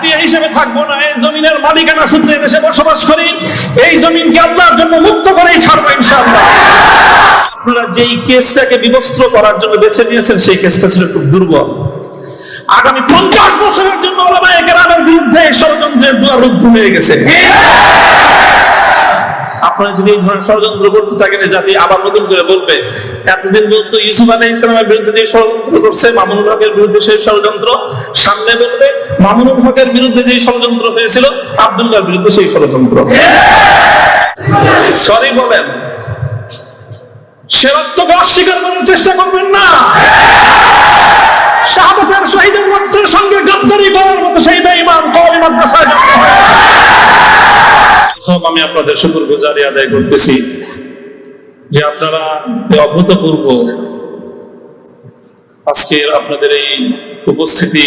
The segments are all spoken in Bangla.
ভাড়াটিয়া হিসেবে থাকব না। এই জমিনের মালিকানা সূত্রে দেশে বসবাস করি। এই জমিনকে আল্লাহর জন্য মুক্ত করেই ছাড়বো ইনশাআল্লাহ। আপনারা যেই কেসটাকে বিবস্ত্র করার জন্য বেছে নিয়েছেন, সেই কেসটা ছিল খুব দুর্বল। আগামী পঞ্চাশ বছরের জন্য ওলামায়ে কেরামের বিরুদ্ধে ষড়যন্ত্রের দুয়ার রুদ্ধ হয়ে গেছে। আপনারা যদি এই ধরনের ষড়যন্ত্র করতে থাকেন জাতি আবার নতুন করে বলবে, এতদিন বলতো ইউসুফ আলাই ইসলামের বিরুদ্ধে যে ষড়যন্ত্র করছে, মামুনুল হকের বিরুদ্ধে সেই ষড়যন্ত্র, সামনে বলবে, মামুনুল হকের বিরুদ্ধে যে ষড়যন্ত্র হয়েছিল আব্দুল্লাহর বিরুদ্ধে সেই ষড়যন্ত্র। সরি বলেন, সে অস্বীকার করার চেষ্টা করবেন না। শাহাদাতের শহীদের রক্তের সঙ্গে গাদ্দারি করার মতো সেই বেঈমান কওমি মাদ্রাসায় প্রথম আমি আপনাদের শুকুর গুজারি আদায় করতেছি যে আপনারা অভূতপূর্ব আজকের আপনাদের এই উপস্থিতি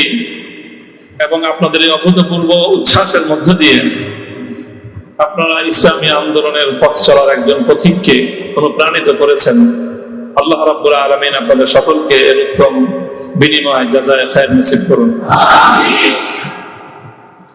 এবং আপনাদের এই অভূতপূর্ব উচ্ছ্বাসের মধ্য দিয়ে আপনারা ইসলামী আন্দোলনের পথ চলার একজন পথিককে অনুপ্রাণিত করেছেন। আল্লাহ রাব্বুল আলামিন আপনাদের সকলকে এর উত্তম বিনিময় যাজায় খায়ের নসিব করুন।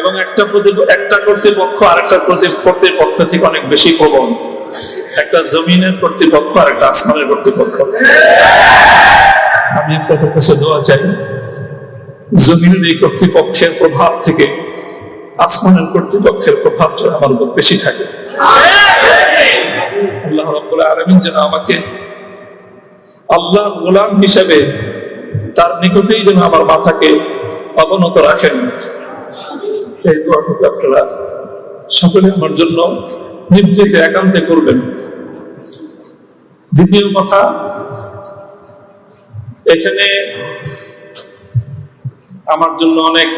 এবং একটা একটা কর্তৃপক্ষ আর একটা কর্তৃপক্ষ থেকে অনেক বেশি প্রবল। একটা জমিনের কর্তৃপক্ষ আর একটা আসমানের কর্তৃপক্ষ। আমি আপনাদের কাছে দোয়া চাই, জমিনের এই কর্তৃপক্ষের প্রভাব থেকে আসমানের কর্তৃপক্ষের প্রভাব যেন আমার উপর বেশি থাকে। আল্লাহ রব্বুল আলমিন যেন আমাকে আল্লাহর গোলাম হিসেবে তার নিকটেই যেন আমার মাথাকে অবনত রাখেন। এই আপনারা সকলে আমার জন্য একান্তে করবেন। দ্বিতীয় কথা, এখানে আমার জন্য অনেক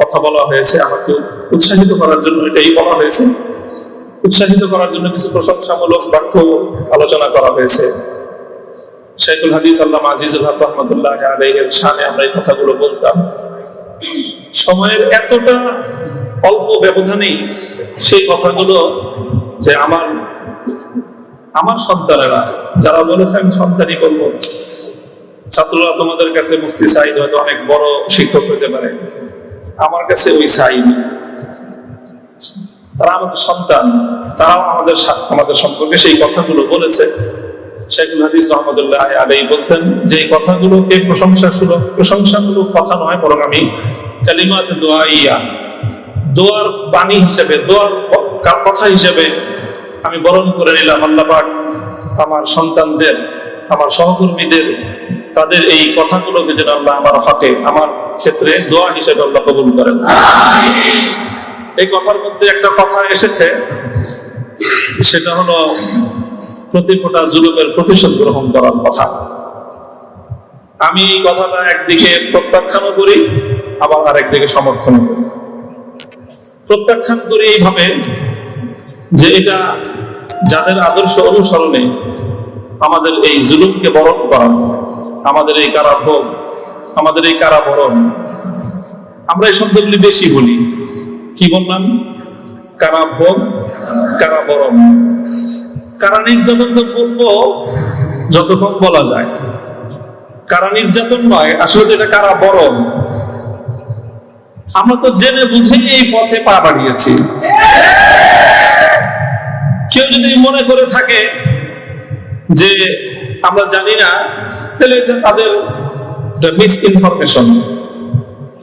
কথা বলা হয়েছে, আমাকে উৎসাহিত করার জন্য এটাই বলা হয়েছে। উৎসাহিত করার জন্য কিছু প্রশংসামূলক বাক্য আলোচনা করা হয়েছে। শেখুল হাদিস আল্লাহ আজিজুল হক রহমতুল্লাহ আলাইহের সামনে আমরা এই কথাগুলো বলতাম। সময়ের এতটা অল্প ব্যবধানেই সেই কথাগুলো যে আমার আমার সন্তানেরা, যারা বলেছে আমি সন্তানই করব। ছাত্ররা তোমাদের কাছে মুফতি সাইদ হয়তো অনেক বড় শিক্ষক হতে পারে। আমার কাছে ওই সাইদ। তারা আমাদের সন্তান, তারাও আমাদের আমাদের সম্পর্কে সেই কথাগুলো বলেছে। শেখুল হাদিস রহমতুল্লাহ আলাই বলতেন যে কথাগুলোকে প্রশংসা সুলভ প্রশংসামূলক কথা নয়, বরং আমি কালিমাতে দোয়া দোয়ার বাণী হিসেবে, দোয়ার কথা হিসেবে আমি বরণ করে নিলাম। আল্লাহ আমার সন্তানদের, আমার সহকর্মীদের, তাদের এই কথাগুলোকে যেন আল্লাহ আমার হকে, আমার ক্ষেত্রে দোয়া হিসেবে আল্লাহ কবুল করেন। এই কথার মধ্যে একটা কথা এসেছে, সেটা হলো প্রতি ফোটা জুলুমের প্রতিশোধ গ্রহণ করার কথা। আমি এই কথাটা একদিকে প্রত্যাখ্যানও করি, আবার আরেকদিকে সমর্থন করি। প্রত্যাখ্যান করি এইভাবে যে এটা যাদের আদর্শ অনুসরণে আমাদের এই জুলুমকে বরণ করা, আমাদের এই কারাভোগ, আমাদের এই কারাবরণ, আমরা এই শব্দগুলি বেশি বলি। কি বললাম? কারাভোগ, কারাবরণ। কারা নির্যাতন তো বলব, যতক্ষণ বলা যায়। কারা নির্যাতন নয়, আসলে এটা কারা বরণ আমরা তো জেনে বুঝেই এই পথে পা বাড়িয়েছি। কেউ যদি মনে করে থাকে যে আমরা জানি না, তাহলে এটা তাদের মিস ইনফরমেশন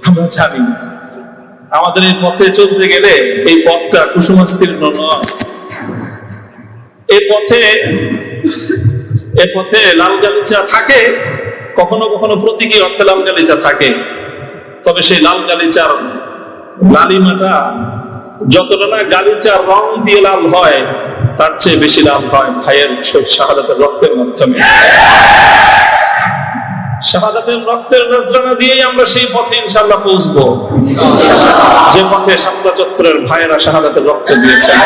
আমরা জানি। আমাদের এই পথে চলতে গেলে এই পথটা কুসুমাস্তীর্ণ নয়। এই পথে এ পথে লাল গালিচা থাকে, কখনো কখনো প্রতীকী অর্থে লাল গালিচা থাকে। তবে সেই লাল গালিচার লালিমাটা যতটা না গালিচার রং দিয়ে লাল হয়, তার চেয়ে বেশি লাভ হয় ভাইয়ের শাহাদাতের রক্তের মাধ্যমে। শাহাদাতের রক্তের নজরানা দিয়েই আমরা সেই পথে ইনশাল্লাহ পৌঁছবো। যে পথে চত্বরের ভাইয়েরা শাহাদাতের রক্ত দিয়েছেন।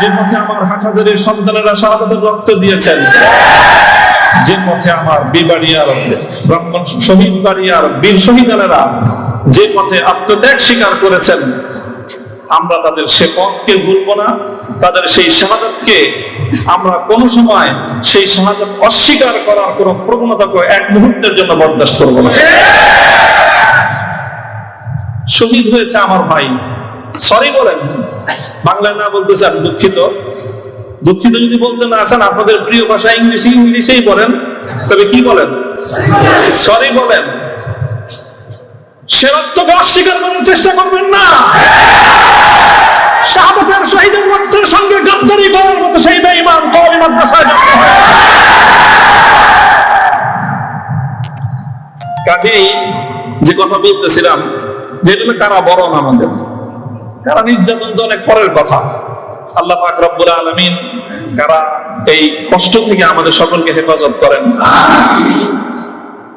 যে পথে আমার হাটহাজারির সন্তানেরা শাহাদাতের রক্ত দিয়েছেন, যে পথে আমার বিবাড়িয়ার ব্রাহ্মণ শহীদ বাড়িয়ার, বীর শহীদানেরা যে পথে আত্মত্যাগ স্বীকার করেছেন, আমরা তাদের সে পথকে ভুলবো না, তাদের সেই শাহাদাতকে আমরা কোনো সময় সেই শাহাদাত অস্বীকার করার কোন প্রবণতাকে এক মুহূর্তের জন্য বরদাস্ত করব না। শহীদ হয়েছে আমার ভাই। সরি বলেন। বাংলায় না বলতে চান দুঃখিত। দুঃখিত যদি বলতে না চান, আপনাদের প্রিয় ভাষা ইংলিশ, ইংলিশেই বলেন। তবে কি বলেন? সরি বলেন। সে অস্বীকার করার চেষ্টা করবেন না। শহীদের রক্তের সঙ্গে গাদ্দারি করার মতো সেই বেঈমান কাজেই যে কথা বলতেছিলাম, যে এটা কারা বড় আমাদের? কারা নির্যাতন তো অনেক পরের কথা। আল্লাহ পাক আলামিন কারা এই কষ্ট থেকে আমাদের সকলকে হেফাজত করেন।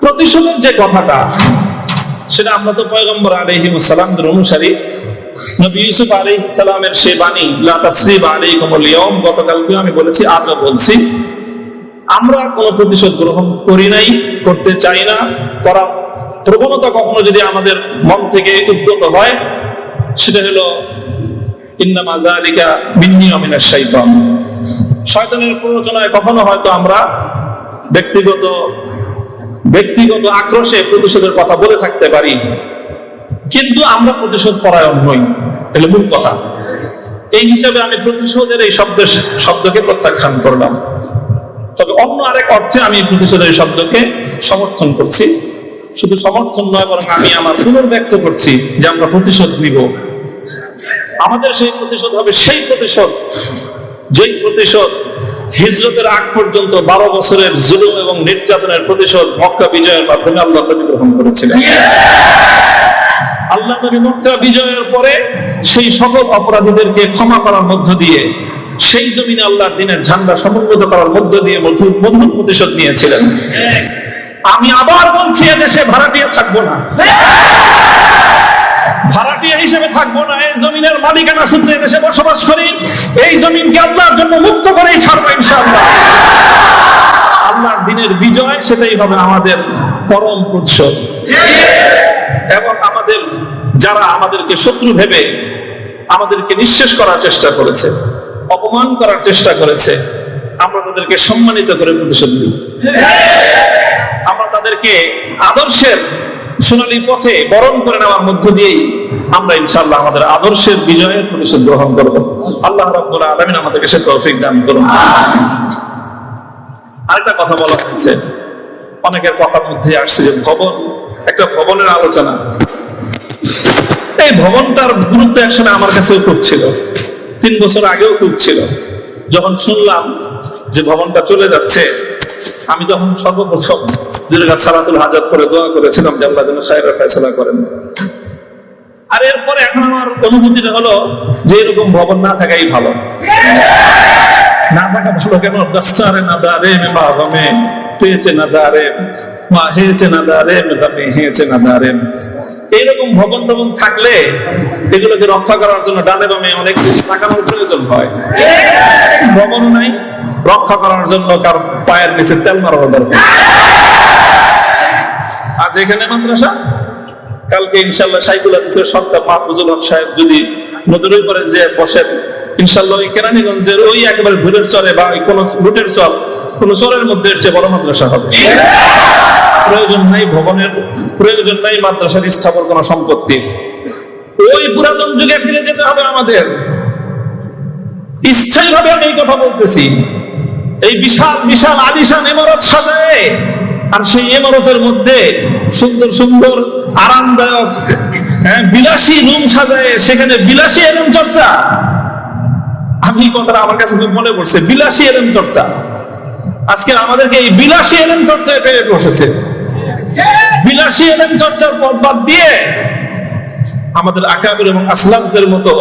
প্রতিশোধের যে কথাটা, সেটা আমরা তো পয়গম্বর সালামদের অনুসারী। নবী ইউসুফ আলাইহিস সালামের সে বাণী, লা তাসরিব আলাইকুমুল ইয়াউম গতকালকে আমি বলেছি, আজও বলছি। আমরা কোনো প্রতিশোধ গ্রহণ করি নাই, করতে চাই না। করার প্রবণতা কখনো যদি আমাদের মন থেকে উদ্গত হয় সেটা হলো মিন্নি শয়তানের কখনো হয়তো আমরা ব্যক্তিগত ব্যক্তিগত আক্রোশে প্রতিশোধের কথা বলে থাকতে পারি, কিন্তু আমরা প্রতিশোধ পরায়ণ নই কথা। এই হিসাবে আমি প্রতিশোধের এই শব্দের শব্দকে প্রত্যাখ্যান করলাম। তবে অন্য আরেক অর্থে আমি প্রতিশোধের শব্দকে সমর্থন করছি। শুধু সমর্থন নয়, বরং আমি আমার পুনর্ব্যক্ত করছি যে আমরা প্রতিশোধ নিব। আমাদের সেই প্রতিশোধ হবে সেই প্রতিশোধ। যেই প্রতিশোধ হিজরতের আগ পর্যন্ত বারো বছরের জুলুম এবং নির্যাতনের প্রতিশোধ মক্কা বিজয়ের মাধ্যমে আল্লাহ নবী গ্রহণ করেছিলেন। আল্লাহ নবী মক্কা বিজয়ের পরে সেই সকল অপরাধীদেরকে ক্ষমা করার মধ্য দিয়ে, সেই জমিনে আল্লাহর দিনের ঝান্ডা সমুন্নত করার মধ্য দিয়ে মধুর প্রতিশোধ নিয়েছিলেন। আমি আবার বলছি, এদেশে ভাড়াটিয়া থাকব না। ভাড়াটিয়া হিসেবে থাকব না। এই জমিনের মালিকানা সূত্রে দেশে বসবাস করি। এই জমিনকে আল্লাহর জন্য মুক্ত করেই ছাড়বো ইনশাআল্লাহ। আল্লাহর দিনের বিজয়, সেটাই হবে আমাদের পরম প্রতিশোধ। এবং আমাদের, যারা আমাদেরকে শত্রু ভেবে আমাদেরকে নিঃশেষ করার চেষ্টা করেছে, অপমান করার চেষ্টা করেছে, আমরা তাদেরকে সম্মানিত করে প্রতিশোধ দিই আমরা তাদেরকে আদর্শের সোনালী পথে বরণ করে নেওয়ার মধ্য দিয়েই আমরা ইনশাআল্লাহ আমাদের আদর্শের বিজয়ের প্রতিশোধ গ্রহণ করব। আল্লাহ রাব্বুল আলামিন আমাদেরকে সে তৌফিক দান করুন। আরেকটা কথা বলা হয়েছে। অনেকের কথার মধ্যে আসছে যে ভবন, একটা ভবনের আলোচনা। এই ভবনটার গুরুত্ব একসময় আমার কাছেও খুব ছিল। তিন বছর আগেও খুব ছিল। যখন শুনলাম যে ভবনটা চলে যাচ্ছে, আমি তখন সর্বপ্রথম কাছে সালাতুল হাজার করে দোয়া করেছিলাম যে আল্লাহ যেন খায়রা ফয়সলা করেন। আর এরপরে এখন আমার অনুভূতিটা হলো যে এরকম ভবন না থাকাই ভালো। না থাকা ভালো কেন? দস্তারে না দারে মে বাবামে পেয়েছে না দারে মা, হেয়েছে না দারে মেদামে হেয়েছে না দারে এইরকম ভবন টবন থাকলে এগুলোকে রক্ষা করার জন্য ডানে বামে অনেক কিছু তাকানোর প্রয়োজন হয়। ভবনও নাই রক্ষা করার জন্য কার পায়ের নিচে তেল মারানো দরকার। আজ এখানে মাদ্রাসা? কালকে ইনশাল্লাহ সাইকুল হাদিসের সন্তান মাহফুজুল হক সাহেব যদি নদীর পরে যে বসেন, ইনশাল্লাহ ওই কেরানীগঞ্জের ওই একেবারে ভুলের চরে বা কোন চর, কোন চরের মধ্যে এর চেয়ে বড় মাদ্রাসা হবে। প্রয়োজন নাই ভবনের, প্রয়োজন নাই মাদ্রাসার স্থাপন কোন সম্পত্তির ওই পুরাতন যুগে ফিরে যেতে হবে আমাদের। স্থায়ীভাবে আমি এই কথা বলতেছি। এই বিশাল বিশাল আলিশান ইমারত সাজায় আর সেই ইমারতের মধ্যে সুন্দর সুন্দর, আরামদায়ক হ্যাঁ বিলাসী রুম সাজায় সেখানে বিলাসী এরম চর্চা। আমি কথাটা আমার কাছে খুব মনে পড়ছে, বিলাসী এরম চর্চা। আজকে আমাদেরকে এই বিলাসী এলএম চর্চায় পেয়ে বসেছে। বিলাসী এলএম চর্চার পথ বাদ দিয়ে আমাদের আকাবির এবং আসলামদের মতো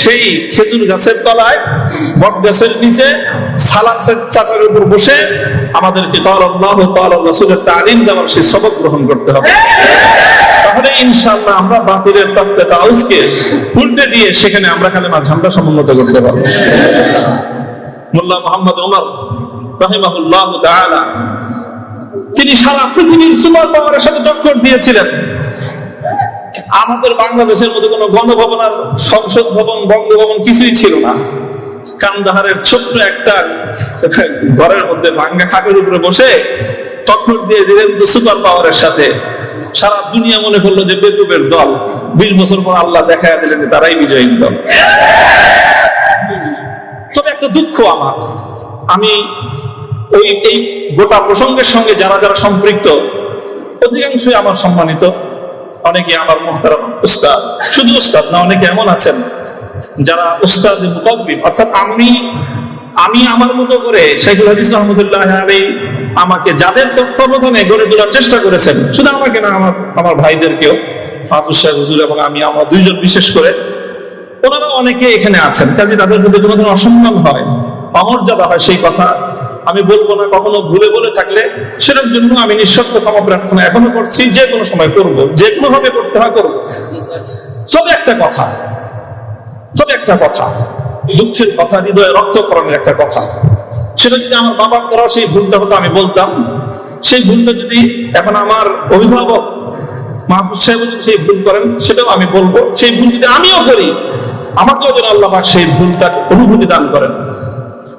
সেই খেজুর গাছের তলায়, বট গাছের নিচে, সালাদ উপর বসে আমাদেরকে তাল রসুলের তালিম দেওয়ার সেই সবক গ্রহণ করতে হবে। তাহলে ইনশাআল্লাহ আমরা বাতিলের তত্ত্বে তাউসকে উল্টে দিয়ে সেখানে আমরা কালেমার ঝান্ডা সমুন্নত করতে পারব। মোল্লা মোহাম্মদ ওমর রহিমাহুল্লাহ তিনি সারা পৃথিবীর সুপার পাওয়ারের সাথে টক্কর দিয়েছিলেন। আমাদের বাংলাদেশের মধ্যে কোনো গণভবন আর সংসদ ভবন, বঙ্গভবন কিছুই ছিল না। কান্দাহারের ছোট্ট একটা ঘরের মধ্যে ভাঙ্গা খাটের উপরে বসে টক্কর দিয়ে দিলেন তো সুপার পাওয়ারের সাথে। সারা দুনিয়া মনে করল যে বেকুবের দল। বিশ বছর পর আল্লাহ দেখা দিলেন যে তারাই বিজয়ী দল। তবে একটা দুঃখ আমার। আমি ওই, এই গোটা প্রসঙ্গের সঙ্গে যারা যারা সম্পৃক্ত, অধিকাংশই আমার সম্মানিত। অনেকে আমার মোহতারাম উস্তাদ। শুধু উস্তাদ না, অনেকে এমন আছেন যারা উস্তাদ মুকব্বিম অর্থাৎ আমি আমি আমার মতো করে শেখুল হাদিস রহমতুল্লাহ আলী আমাকে যাদের তত্ত্বাবধানে গড়ে তোলার চেষ্টা করেছেন, শুধু আমাকে না, আমার আমার ভাইদেরকেও হাফুজ সাহেব, হুজুর এবং আমি, আমার দুইজন বিশেষ করে, ওনারা অনেকে এখানে আছেন। কাজে তাদের মধ্যে কোনো ধরনের অসম্মান হয়, অমর্যাদা হয় সেই কথা। আমি বলব না, কখনো ভুলে বলে থাকলে সেটার জন্য আমি নিঃশব্দ ক্ষমা প্রার্থনা এখনও করছি, যে কোনো সময় করব, যে কোনো ভাবে করতে হয় করব। তবে একটা কথা, তবে একটা কথা, দুঃখের কথা, হৃদয়ে রক্তকরণের একটা কথা। সেটা যদি আমার বাবার দ্বারা সেই ভুলটা হতো, আমি বলতাম। সেই ভুলটা যদি এখন আমার অভিভাবক মাহফুজ সাহেব যদি সেই ভুল করেন, সেটাও আমি বলব। সেই ভুল যদি আমিও করি, আমাকেও যেন আল্লাহ সেই ভুলটা অনুভূতি দান করেন।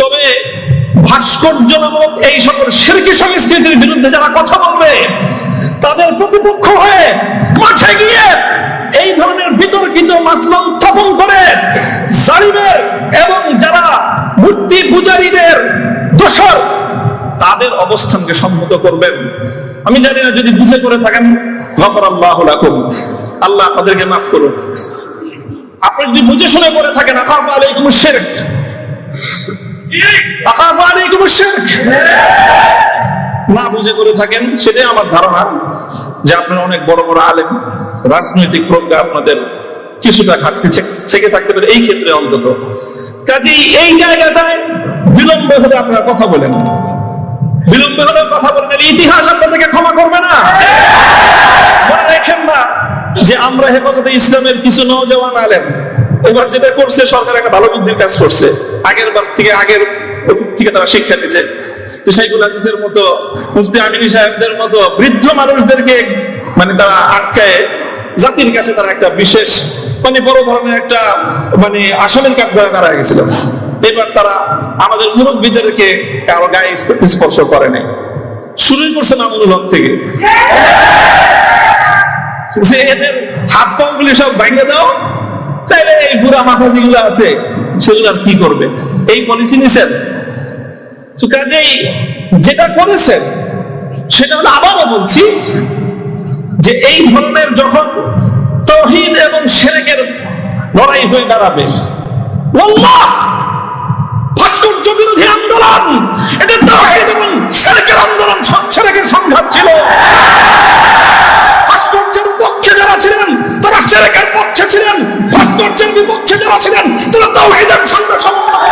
তবে ভাস্কর্য নামক এই সকল শিরকি সংস্কৃতির বিরুদ্ধে যারা কথা বলবে, তাদের প্রতিপক্ষ হয়ে মাঠে গিয়ে এই ধরনের বিতর্কিত মাসলা উত্থাপন করে জালিমের এবং যারা মূর্তি পূজারীদের দোষর, তাদের অবস্থানকে সম্মত করবেন। আমি জানি না যদি বুঝে করে থাকেন গফর আল্লাহ আল্লাহ আপনাদেরকে মাফ করুন। আপনি যদি বুঝে শুনে করে থাকেন আকাফ আলাইকুম শিরক। না বুঝে করে থাকেন, সেটাই আমার ধারণা যে আপনারা অনেক বড় বড় আলেম, রাজনৈতিক প্রজ্ঞা আপনাদের কিছুটা ঘাটতি থেকে থাকতে পারে এই ক্ষেত্রে অন্তত। কাজেই এই জায়গাটায় বিলম্ব হলে আপনারা কথা বলেন। বিলম্ব হলে কথা বলেন ইতিহাস আপনাদেরকে ক্ষমা করবে না। মনে রাখেন না যে আমরা হেফাজতে ইসলামের কিছু নৌজওয়ান আলেম এবার যেটা করছে, সরকার একটা ভালো বুদ্ধির কাজ করছে। আগের বার থেকে, আগের অতীত থেকে তারা শিক্ষা দিছে তো শাইখুল হাদিসের মতো, মুফতি আমিনী সাহেবদের মতো বৃদ্ধ মানুষদেরকে মানে তারা আটকায়, জাতির কাছে তারা একটা বিশেষ মানে বড় ধরনের একটা মানে আসলের কাঠ করে তারা গেছিল। এবার তারা আমাদের মুরব্বীদেরকে কারও গায়ে স্পর্শ করে নাই। শুরুই করছে মামুনুল হক থেকে। এদের হাত পা গুলি সব ভাঙে দাও। তাইলে এই বুড়া মাথা যেগুলো আছে, সেগুলো কি করবে? এই পলিসি নিছেন? তো কাজেই যেটা করেছেন, সেটা হলো আবারও বলছি যে এই ধরনের যখন তহিদ এবং সেরেকের লড়াই হয়ে দাঁড়াবে ভাস্কর্য বিরোধী আন্দোলন! এটা তহিদ এবং সেরেকের আন্দোলন, সেরেকের সংঘাত ছিল। যারা ছিলেন তারা শেরেকের পক্ষে ছিলেন ভাস্কর্যের বিপক্ষে যারা ছিলেন, তারা তাওহিদের জন্য সমর্থন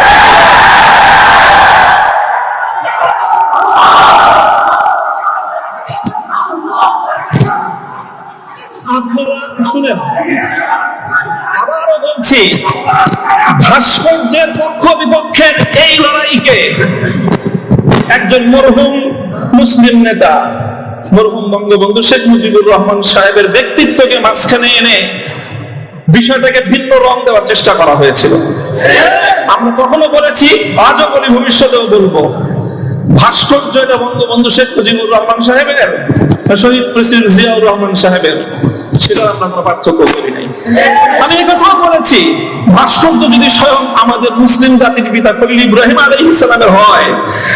এই লড়াইকে একজন মরহুম মুসলিম নেতা মরহুম বঙ্গবন্ধু শেখ মুজিবুর রহমান সাহেবের ব্যক্তিত্বকে মাঝখানে এনে বিষয়টাকে ভিন্ন রং দেওয়ার চেষ্টা করা হয়েছিল। আমরা কখনো বলেছি, আজও বলি, ভবিষ্যতেও বলব। ভাস্কর্য এটা বঙ্গবন্ধু শেখ মুজিবুর রহমান সাহেবের শহীদ প্রেসিডেন্ট জিয়াউর রহমান সাহেবের? সেটা আমরা কোনো পার্থক্য করি নাই। আমি কথাও বলেছি, ভাস্কর্য যদি স্বয়ং আমাদের মুসলিম জাতির পিতা খলিল ইব্রাহিম আলাইহিস ইসলামের হয়,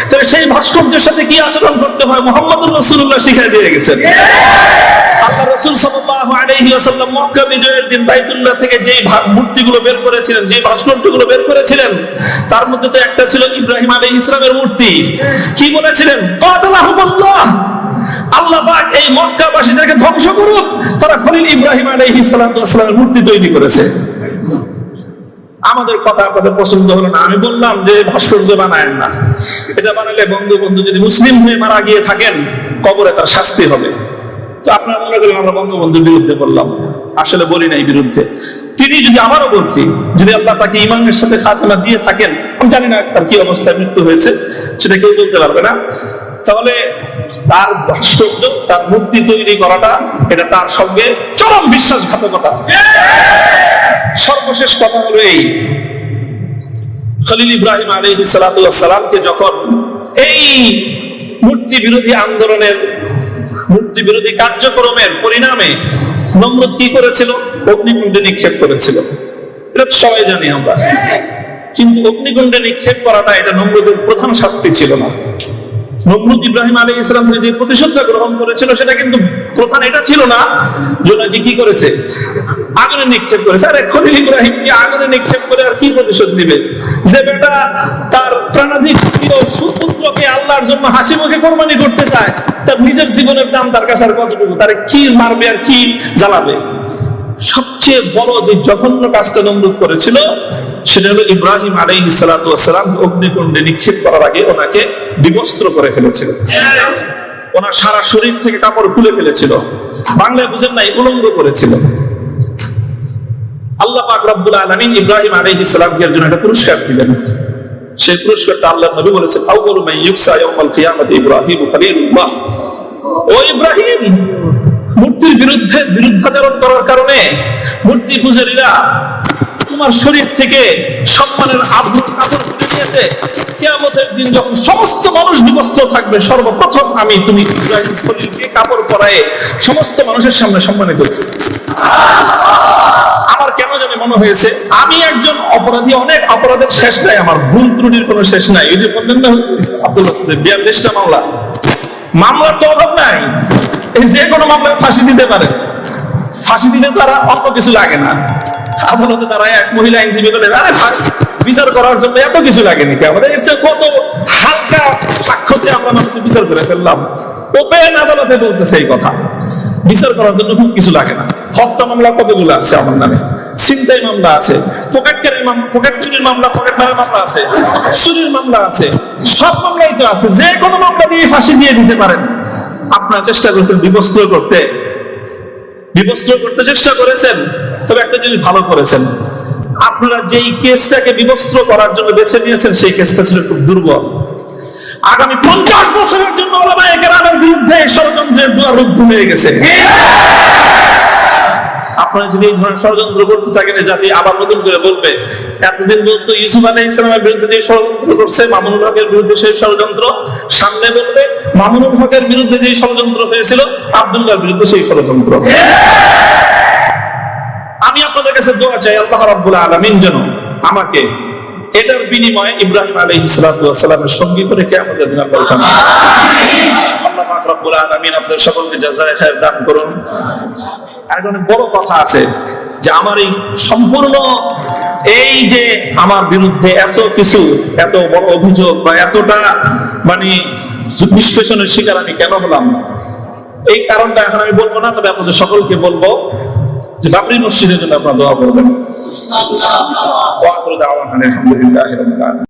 তাহলে সেই ভাস্কর্যের সাথে কি আচরণ করতে হয়? মোহাম্মদুর রাসূলুল্লাহ শিখিয়ে দিয়ে গেছেন। তার মধ্যে তো একটা ছিল ইব্রাহিম আলী ইসলামের মূর্তি। কি বলেছিলেন? আল্লাহ এই মক্কাবাসীদেরকে ধ্বংস করুক। তারা খলিল ইব্রাহিম আলাইহিস সালামের মূর্তি তৈরি করেছে। আমাদের কথা আপনাদের পছন্দ হলো না। আমি বললাম যে ভাস্কর্য বানায়েন না। এটা বানালে বঙ্গবন্ধু যদি মুসলিম হয়ে মারা গিয়ে থাকেন, কবরে তার শাস্তি হবে। তো আপনারা মনে করলেন, আমরা বঙ্গবন্ধুর বিরুদ্ধে বললাম। আসলে বলি নাই বিরুদ্ধে। তিনি যদি আবারও বলছি, যদি আল্লাহ তাকে ইমানের সাথে খাতনা দিয়ে থাকেন, আমি জানি না তার কি অবস্থায় মৃত্যু হয়েছে, সেটা কেউ বলতে পারবে না। তাহলে তার ভাস্কর্য, তার মূর্তি তৈরি করাটা, এটা তার সঙ্গে চরম বিশ্বাসঘাতকতা। সর্বশেষ কথা হলো এই। খলিল ইব্রাহিম আলী সালাতামকে যখন এই মূর্তি বিরোধী আন্দোলনের, মূর্তি বিরোধী কার্যক্রমের পরিণামে নমরুদ কি করেছিল? অগ্নিকুণ্ডে নিক্ষেপ করেছিল। এটা সবাই জানি আমরা। কিন্তু অগ্নিকুণ্ডে নিক্ষেপ করাটা এটা নমরুদের প্রধান শাস্তি ছিল না। নমরুদ ইব্রাহিম আলী ইসলাম থেকে যে প্রতিশোধটা গ্রহণ করেছিল, সেটা কিন্তু প্রধান এটা ছিল না যে নাকি কি করেছে? আগুনে নিক্ষেপ করেছে। আরে খলিল ইব্রাহিম কি আগুনে নিক্ষেপ করে আর কি প্রতিশোধ দিবে? যে বেটা তার প্রাণাধিক প্রিয় সুপুত্রকে আল্লাহর জন্য হাসি মুখে কোরবানি করতে চায়, তার নিজের জীবনের দাম তার কাছে আর কতটুকু? তার কি মারবে আর কি জ্বালাবে? সবচেয়ে বড় যে জঘন্য কাজটা নমরুদ করেছিল সেটা হলো ইব্রাহিম আলাই সালাম অগ্নিকুণ্ডে নিক্ষেপ করার আগে ওনাকে বিবস্ত্র করে ফেলেছিল। ওনার সারা শরীর থেকে কাপড় খুলে ফেলেছিল। বাংলায় বুঝেন নাই উলঙ্গ করেছিল। আল্লাহ আলামিন ইব্রাহিম আলাইহিস সালামকে এর জন্য একটা পুরস্কার দিলেন। সেই পুরস্কারটা আল্লাহ নবী ইব্রাহিম ইব্রাহিম, মূর্তির বিরুদ্ধে করার কারণে মূর্তি পূজারীরা তোমার শরীর থেকে সম্মানের কাপড় খুলে নিয়েছে কিয়ামতের দিন যখন সমস্ত মানুষ বিবস্ত্র থাকবে, সর্বপ্রথম আমি তুমি কাপড় পরায়ে সমস্ত মানুষের সামনে আমার কেন জানি মনে হয়েছে, আমি একজন অপরাধী, অনেক অপরাধের শেষ নাই, আমার ভুল ত্রুটির কোনো শেষ নাই। ওই যে বললেন না আব্দুল বিয়াল্লিশটা মামলা। মামলার তো অভাব নাই। এই যে কোনো মামলায় ফাঁসি দিতে পারে। ফাঁসি দিতে তারা অল্প কিছু লাগে না। আদালতে তারা এক মহিলা আইনজীবী বলে, আরে বিচার করার জন্য এত কিছু লাগে নাকি আমাদের এর চেয়ে কত হালকা সাক্ষ্যতে আমরা মানুষের বিচার করে ফেললাম। ওপেন আদালতে বলতেছে এই কথা। বিচার করার জন্য খুব কিছু লাগে না। হত্যা মামলা কতগুলো আছে আমার নামে? ছিনতাই মামলা আছে, পকেটকারীর পকেট চুরির মামলা, পকেট মারের মামলা আছে, চুরির মামলা আছে, সব মামলাই তো আছে। যে কোনো মামলা দিয়ে ফাঁসি দিয়ে দিতে পারেন। আপনারা চেষ্টা করেছেন বিবস্ত্র করতে। বিবস্ত্র করতে চেষ্টা করেছেন। তবে একটা জিনিস ভালো করেছেন। আপনারা যেই কেসটাকে বিবস্ত্র করার জন্য বেছে নিয়েছেন, সেই কেসটা ছিল খুব দুর্বল। আগামী পঞ্চাশ বছরের জন্য বিরুদ্ধে ষড়যন্ত্রের দুয়ার রুদ্ধ হয়ে গেছে। আপনারা যদি এই ধরনের ষড়যন্ত্র করতে থাকেন জাতি আবার নতুন করে বলবে, এতদিন বলতো ইউসুফ ইসলামের বিরুদ্ধে যে ষড়যন্ত্র করছে, মামুনুল হকের বিরুদ্ধে সেই ষড়যন্ত্র, সামনে বলবে, মামুনুল হকের বিরুদ্ধে যে ষড়যন্ত্র হয়েছিল, আব্দুল্লাহর বিরুদ্ধে সেই ষড়যন্ত্র। আমি আপনাদের কাছে দোয়া চাই, আল্লাহ রাব্বুল আলামিন যেন আমাকে এটার বিনিময়ে ইব্রাহিম ওয়াস সালামের সঙ্গী করে কিয়ামতের দিন আল্লাহ উঠান আল্লাহ আপনাদের সকলকে দান করুন। অনেক বড় কথা আছে যে আমার এই সম্পূর্ণ এই যে আমার বিরুদ্ধে এত কিছু, এত বড় অভিযোগ বা এতটা মানে নিষ্পেষণের শিকার আমি কেন হলাম? এই কারণটা এখন আমি বলব না, তবে আপনাদের সকলকে বলব যে বাবরি মসজিদের জন্য আপনারা দোয়া করবেন। আলহামদুলিল্লাহি